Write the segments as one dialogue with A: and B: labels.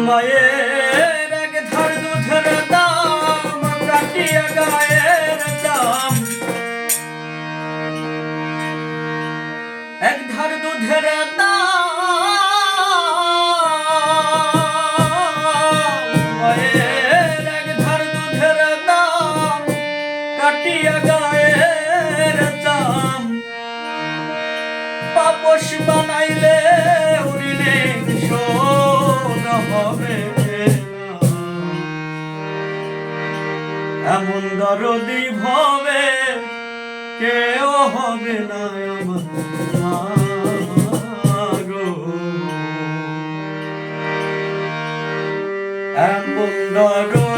A: মায়ের এক ধার দুধের দাম কাটিয়া গায়ের দাম? এক ধার দুধের দাম মায়ের এক ধার দুধের বানাইলে হবে। এমন দরদি ভবে কেউ হবে না। এমন দরদি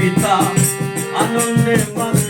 A: পিতা আনন্দে মাথা